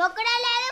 મોકળા લાવે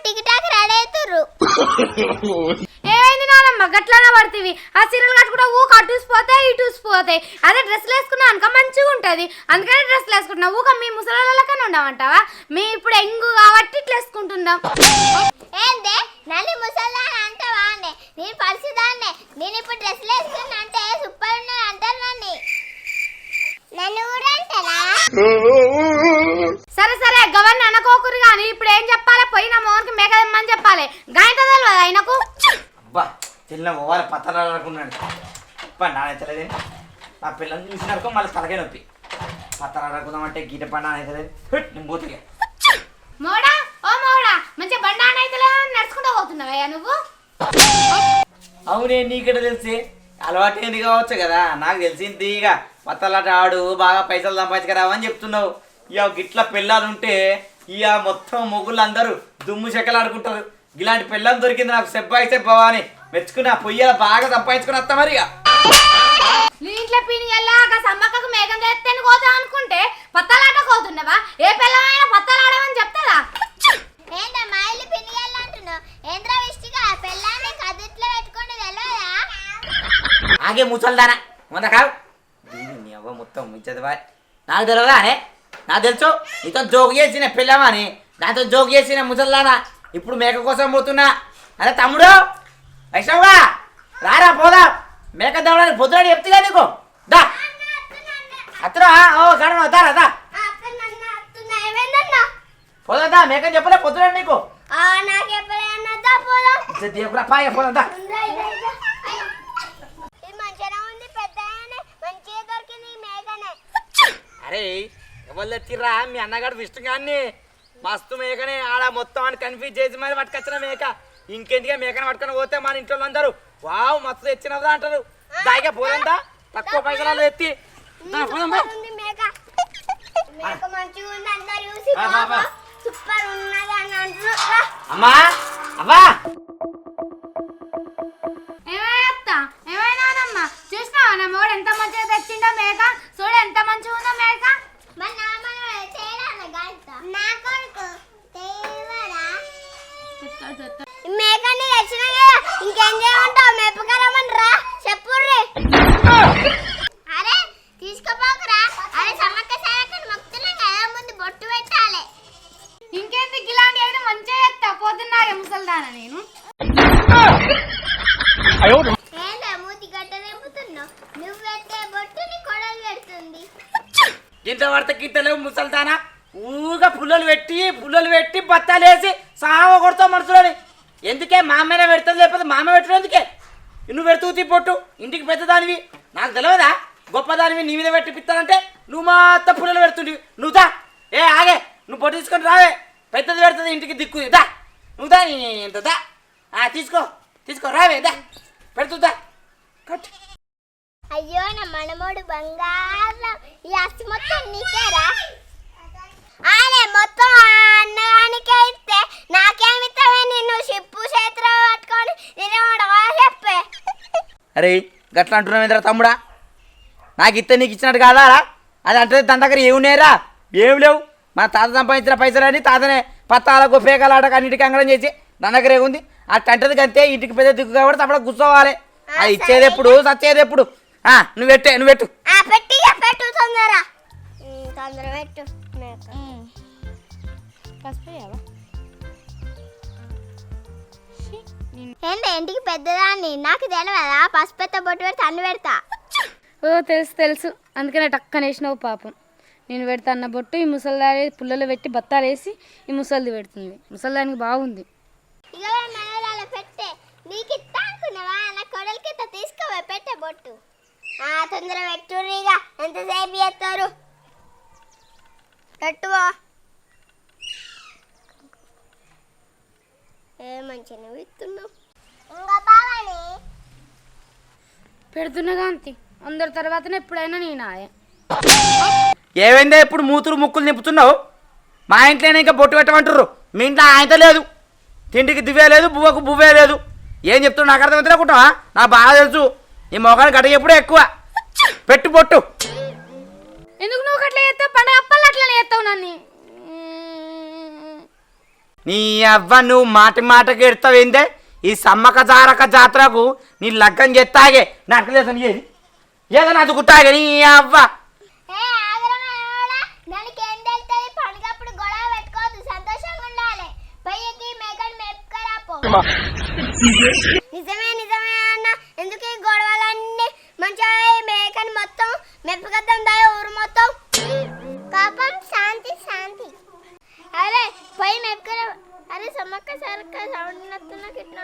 అనగానే ఇప్పుడు టికెట్ రెడీ అవుతుర్రు ఏమైంది నానమ్మ? గట్లనే పడుతుంది. ఆ సీరియల్ కట్టుకుంటే ఊ కట్టూసిపోతే ఇటూసిపోతాయి అదే డ్రెస్లు వేసుకున్నా అనుక మంచిగా ఉంటుంది. అందుకని డ్రెస్లు వేసుకుంటున్నా. ఊక మీ ముసలిళ్ళకనే ఉండమంటావా? మీ ఇప్పుడు ఎంగు కాబట్టి ఇట్లా వేసుకుంటున్నాం. ఏందే? నల్లి ముసల్దాన్ని అంటే బాగుండే నేను పరిస్థితాన్నే నేను ఇప్పుడు డ్రెస్సులు వేసుకున్నా అంటే సూపర్ ఉన్నది అంటారు నన్ను నన్ను కూడా అంటారా? తెల్ల పోవాలి పత్రాలు అనుకున్నాడు. అబ్బా నాన్న తెలియదు నా పిల్లల్ని చూసినాక మళ్ళీ తలకే నొప్పి. పత్రాలు అనుకుందామంటే గీట పండు నానైతలేదు. నేను పోతే మోడా ఓ మోడా మంచిగా బండాన అయితే నడుచుకుంటూ పోతున్నావయ్యా నువ్వు? అవునే నీకెట తెలిసి? అలవాటు ఏంది కావచ్చు కదా? నాకు తెలిసింది ఇక. పత్తలాట ఆడు బాగా పైసలు సంపాదించుకురావని చెప్తున్నావు. ఇక గిట్ల పిల్లలుంటే ఇక మొత్తం మొగుళ్ళు అందరూ దుమ్ము చెక్కలు ఆడుకుంటారు ఇలాంటి పిల్లలు దొరికింది నాకు సెబ్బాయి సెబ్బవా అని. మెచ్చుకుని ఆ పొయ్య బాగా సంపాదించుకుని వస్తా మరి ఇంట్లో పిని ఎల్లాక సమ్మక్కకు మేఘం తెత్తని కోతా అనుకుంటే పత్తలాట కోతున్నావా? ఏ పిల్లమైనా పత్తలాడమని చెప్తారా ఏంటో మా ఇల్లు పిన్నిగల్లు అంటున్నావు? ఏంద్ర విష్టిగా? పెళ్ళాన్ని కదిట్లో పెట్టుకొని తెలియదా ఆగే ముసల్దానా వంద కావు. దీని అవ్వ మొత్తం ఇచ్చదివా నాకు తెలియదా అనే? నాకు తెలుసు. నీతో జోగు చేసిన పిల్లమని దాంతో జోగు చేసిన ముసల్దానా. ఇప్పుడు మేక కోసం పోతున్నా. అరే తమ్ముడు! వైష్ణవుగా రారా పోదా. మేక దవడానికి పొద్దునాడు చెప్తుగా నీకు. దా. అత్తరా ఓ గడమ వద్దారా దా. పోదా మేకని చెప్పలే పొద్దునాడు నీకు. నాకు పాయ పోదా అరే ఎవరు తెచ్చిర్రా? మీ అన్నగాడు విష్ణు గారిని మస్తు మేకనే. ఆడ మొత్తం అని కన్ఫ్యూజ్ చేసి మరి పట్టుకొచ్చిన మేక. ఇంకెందుకే మేకను పట్టుకొని పోతే మన ఇంట్లో అందరూ వావ్ మస్తు తెచ్చినదా అంటారు. దాయిగా పోదంతా? తక్కువ పైసలు ఎత్తి? అమ్మా అవ్వా. ఏమైనా ఏమైనానమ్మా చూసినావా? నా మోడు ఎంత మంచిగా తెచ్చిండో మేక? చూడు ఎంత మంచిగా ఉందో మేక? నా కొడుకు మేకని తెచ్చిన ఇంకేం చేయమంటావు? మెప్పకరమనరా చెప్పుర్రి. అరే తీసుకోపోకురా. అరే సమ్మక్క మొక్కుతున్నాం కదా ముందు బొట్టు పెట్టాలి. ఇంకేంది ఇలాంటి అయితే మంచిగా చెప్తా పోతున్నాడే ముసల్దాన నేను? మూతి గడ్డ నింపుతున్నావు నువ్వు పెట్టే బొట్టు నీ కొడలు పెడుతుంది. గింత పడితే గింతలేవు ముసల్దానా. ఊగా పుల్లలు పెట్టి పుల్లలు పెట్టి బత్తాలేసి సావ కొడతావు మనుషులని ఎందుకే మా అమ్మనే పెడుతుంది లేకపోతే మా అమ్మ పెట్టడం ఎందుకే? నువ్వు పెడుతూ తిప్పొట్టు ఇంటికి పెద్దదానివి. నాకు తెలియదా గొప్పదానివి నీ మీద పెట్టి పిత్తానంటే నువ్వు మాత్రం పుల్లలు పెడుతుంటివి. నువ్వు దా. ఏ ఆగే. నువ్వు పొట్టు తీసుకొని రావే. పెద్దది పెడుతుంది ఇంటికి దిక్కు. దా. నువ్వు దా ఇంత దా. ఆ, తీసుకో. తీసుకో రావే దా. పెడుతుందా కట్ అయ్యో నా మనమోడు బంగారం. ఈ అస్తి మొత్తం నీకేరా? అరే గట్లా అంటున్నావు ఏంద్రా తమ్ముడా? నాకు ఇస్తే నీకు ఇచ్చినట్టు కాదా అది అంటే తన దగ్గర ఏమి నేరా ఏం లేవు. మన తాత సంపాదించిన పైసలని తాతనే పత్తాలకు పేకలాటకు అన్నిటికీ అంగడం చేసి దాని దగ్గర ఏముంది? అట్టంటది అంతే ఇంటికి పెద్ద దిక్కు కాబట్టి అప్పుడు కూర్చోవాలి. అది ఇచ్చేది ఎప్పుడు? సచ్చేది ఎప్పుడు? ఆ, నువ్వు పెట్టే నువ్వు పెట్టు. ఆ పెట్టి ఇక పెట్టు తొందర ఏంటి ఇంటికి పెద్దదాన్ని? నాకు తెలియదా పసుపెత్త బొట్టు పెడితే అన్ను పెడతా. ఓ తెలుసు తెలుసు. అందుకనే టక్కన వేసినావు పాపం. నేను పెడతా అన్న బొట్టు ఈ ముసల్దారి పుల్లలు పెట్టి బత్తాలేసి ఈ ముసలిది పెడుతుంది. ముసల్దానికి బాగుంది. పెట్టే. నీకు ఇస్తా అనుకున్నావా? నా కొడలికి ఇట్లా తీసుకోవే పెట్టే బొట్టు. ఆ తొందర పెట్టుర్రు ఇక ఎంతసేపు చేస్తారు? పెట్టువా మంచిగా ఇంకా పెడుతున్నగా అంతే అందరి తర్వాతనే ఎప్పుడైనా నేను ఏమైందే ఇప్పుడు మూతులు ముక్కులు నింపుతున్నావు? మా ఇంట్లోనే ఇంకా బొట్టు పెట్టమంటారు మీ ఇంట్లో ఆయనతో లేదు. తిండికి దివ్వే లేదు బువ్వకు బువ్వే లేదు. ఏం చెప్తున్నా నాకు అర్థం అవుతున్నా నాకు బాగా తెలుసు. ఈ మొగాడు గడ్డ ఎప్పుడూ ఎక్కువ. పెట్టు పొట్టు ఎందుకు నువ్వు అట్లా చేస్తావు? పండగ అప్పలు అట్లనే చేస్తావు నన్ను. నీ అవ్వ నువ్వు మాటి మాటకి ఎడతావేందే? ఈ సమ్మక జారక జాతరకు నీ లగ్గం చెత్తాగే. నాకు లేదు ఏది? ఏదో నాకు గుట్టాగే నీ అవ్వ. ఏ ఆగరా గొడవ పెట్టుకోవద్దు మేకని నిజమే నిజమే అన్న. ఎందుకు ఈ గొడవలన్నీ? మంచిగా మేకని మొత్తం మెప్పుకద్దాం దాయ ఊరు మొత్తం. పాపం శాంతి శాంతి. అరే పై మెప్పుకరా సరక్క సౌండ్ నత్తున్నకి ఇట్లా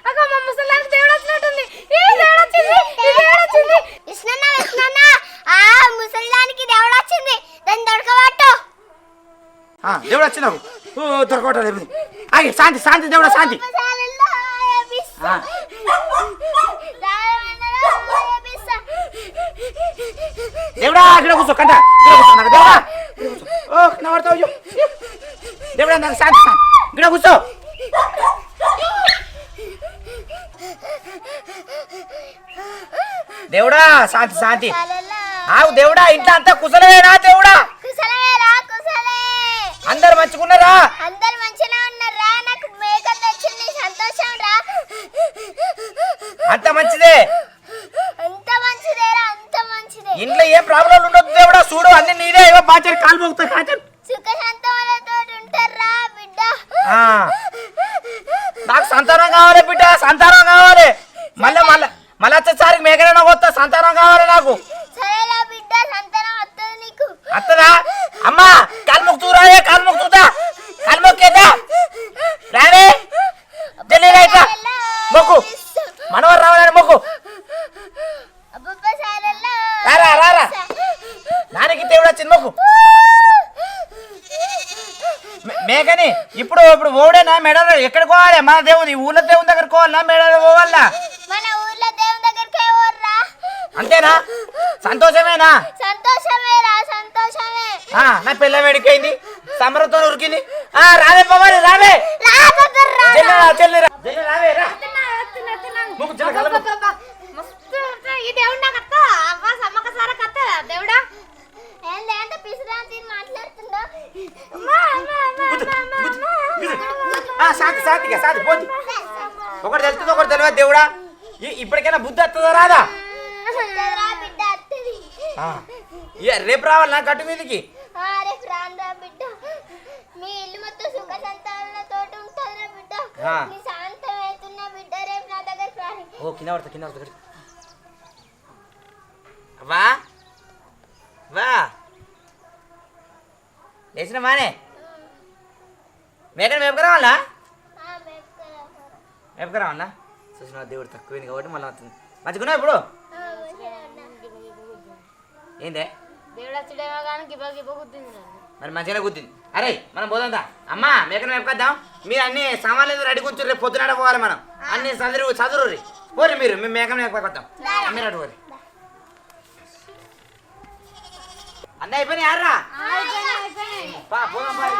అక్క మా ముసలానికి దేవుడు వచ్చినట్టుంది. ఏ దేవుడు వచ్చింది ఈ దేవుడు వచ్చింది. విష్ణన్న విష్ణన్న ఆ ముసలిదానికి దేవుడు వచ్చింది. దాన్ని దొరకబట్టు. ఆ, దేవుడు వచ్చినావు ఓ దొరకటలేదు ఆగి శాంతి శాంతి దేవుడా శాంతి. దేవుడా అక్కడ కూర్చో కంట. కూర్చో దేవుడా. ఓ నా దేవుడా నాకు శాంతి ఇక్కడ కూర్చో. దేవుడా శాంతి శాంతి. ఆవు దేవుడా ఇంట్లో అంతా కుశలమేనా దేవుడా కుశలమేరా కుశలే అందరు మంచుకున్నారా అందరు మంచిగా ఉన్నారా నాకు మేకం తెచ్చింది సంతోషం రా అంత మంచిదే అంత మంచిదేరా అంత మంచిదే ఇంట్లో ఏం ప్రాబ్లం ఉండొద్దు దేవుడా చూడు అన్ని నీదే ఏవో బాగా కాలు పోగుతాయి కాచలు సుఖ సంతోషాలతో ఉంటారా బిడ్డ ఆ. నాకు సంతానం కావాలి బిడ్డ సంతానం కావాలి. మళ్ళీ మళ్ళీ మళ్ళీ వచ్చేసరికి మేకలైనా కొత్త సంతానం కావాలి నాకు. అత్తదా అమ్మా కాల్ముక్ చూరాయే కాల్ముక్ చూద్దా కాల్ముక్ కేదా రావే. రైట్రా మొక్కు. మనవరు రావాలని మొక్కు. రారా రారా. నానికి దేవుడు వచ్చింది మొక్కు. మేకని ఇప్పుడు ఇప్పుడు ఓడేనా మెడలో? ఎక్కడికి పోవాలి? మన దేవుని ఊళ్ళో దేవుని దగ్గర పోవాలనా మెడలో పోవాలా? మన ఊర్లో దేవుని దగ్గరికి అంతేనా? సంతోషమేనా? సంతోషమేరా సంతోషమే. ఆ, నా పిల్ల వేడికైంది. సమరతో ఉరికింది. ఆ రావే పవాలి రావే. చెల్లిరా చెల్లిరా. చెల్లి రావే రా ముగ్గు చిన్న కళ్ళ ముగ్గు. మస్తు ఉంటుంది. ఈ దేవుడు నాకు అత్త అవ్వ సమ్మక్క సార కత్త దేవుడా ఏంది అంటే పిసిరాంతి మాట్లాడుతుండో ఆ, శాంతి శాంతిగా శాంతి పోతి ఒకటి తెలుస్తుంది ఒకటి తెలియదు దేవుడా? ఇప్పటికైనా బుద్ధి వస్తుందా రాదా? రేపు రావాలి నా గట్టు మీదకి? రే ప్రాండ్రా బిడ్డ. మీ ఇల్లు మొత్తం సుఖ సంతానాలతో ఉంటుందిరా బిడ్డ. ఆ. నీ శాంతం అవుతున్న బిడ్డ రేపు నా దగ్గర రాని ఓ కింద పడతా కింద పడతా. వా. వా. లేచిన మానే. మేకని మేపకరావాలా? ఆ, మేపుకురా. మేపకరావాలా? చూసిన దేవుడు తక్కువైంది కాబట్టి మళ్ళీ వస్తుంది. మంచిగున్నావు ఇప్పుడు. ఏందే? గుద్దింది మరి మంచిగానే కుద్దింది అరే మనం పోదాందా అమ్మా మేకని మేపకద్దాం. మీరు అన్ని సామాన్లు రెడీ కూర్చొని రేపు పొద్దున పోవాలి మనం. అన్ని చదురు చదురు పోరి మీరు మేము మేకని మేపకొద్దాం. మీరు అటు పోరి అన్నీ అయిపోయినాయి యారా పా పోదాం పారి.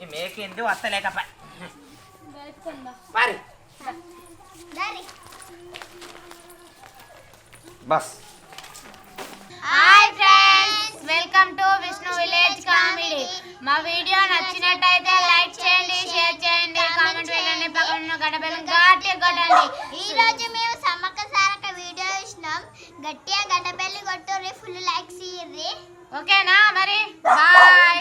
ఈ పారి. దారి. Bus. Hi friends welcome to Vishnu village comedy. మా వీడియో నచ్చినట్టయితే లైక్ చేయండి షేర్ చేయండి కామెంట్ వేయండి పక్కన ఉన్న గంట బెల్ గట్టి కొట్టండి. ఈ రోజు మేము సమ్మక్క సారక్క వీడియో ఇచ్చినాం గట్టిగా గడ్డబెల్లి కొట్టుర్రి ఫుల్ లైక్స్ ఇయ్యి ఓకేనా మరి? బాయ్.